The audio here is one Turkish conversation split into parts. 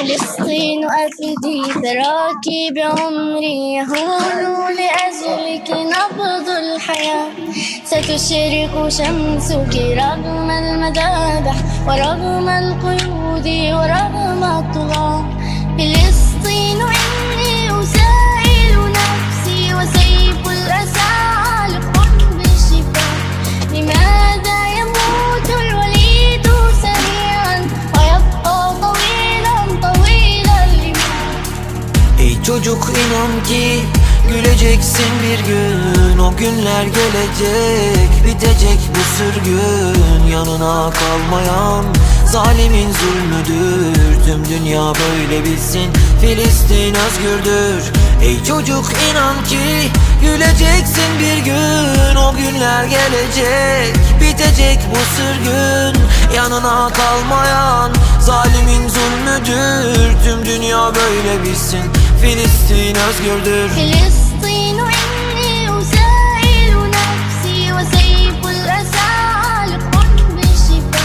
فلسطين أفدي ثراك بعمري يهون لأجلك نبض الحياة. ستشرق شمسك رغم المذابح ورغم القيود ورغم الطغاة. فلسطين çocuk inan ki güleceksin bir gün. O günler gelecek bitecek bu sürgün. Yanına kalmayan zalimin zulmüdür. Tüm dünya böyle bilsin Filistin özgürdür. Ey çocuk inan ki güleceksin bir gün. O günler gelecek bitecek bu sürgün. Yanına kalmayan zalimin zulmüdür. Tüm dünya böyle bilsin Filistin özgürdür Filistin inni usailu nefsi ve seyful esa al kulbi şifa.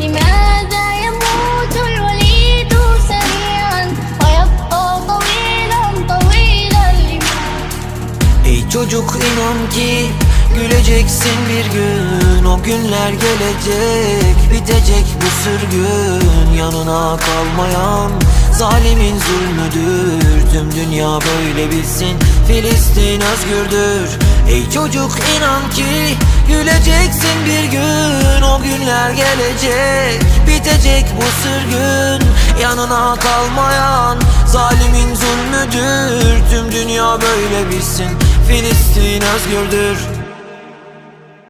Limada yamutul velidu seriyan ve yabqa tavilan tavilan liman. Ey çocuk inan ki Güleceksin bir gün. O günler gelecek Bitecek bu sürgün. Yanına kalmayan zalimin zulmüdür Tüm dünya böyle bilsin. Filistin özgürdür Ey çocuk inan ki güleceksin bir gün O günler gelecek bitecek bu sürgün. Yanına kalmayan zalimin zulmüdür Tüm dünya böyle bilsin. Filistin özgürdür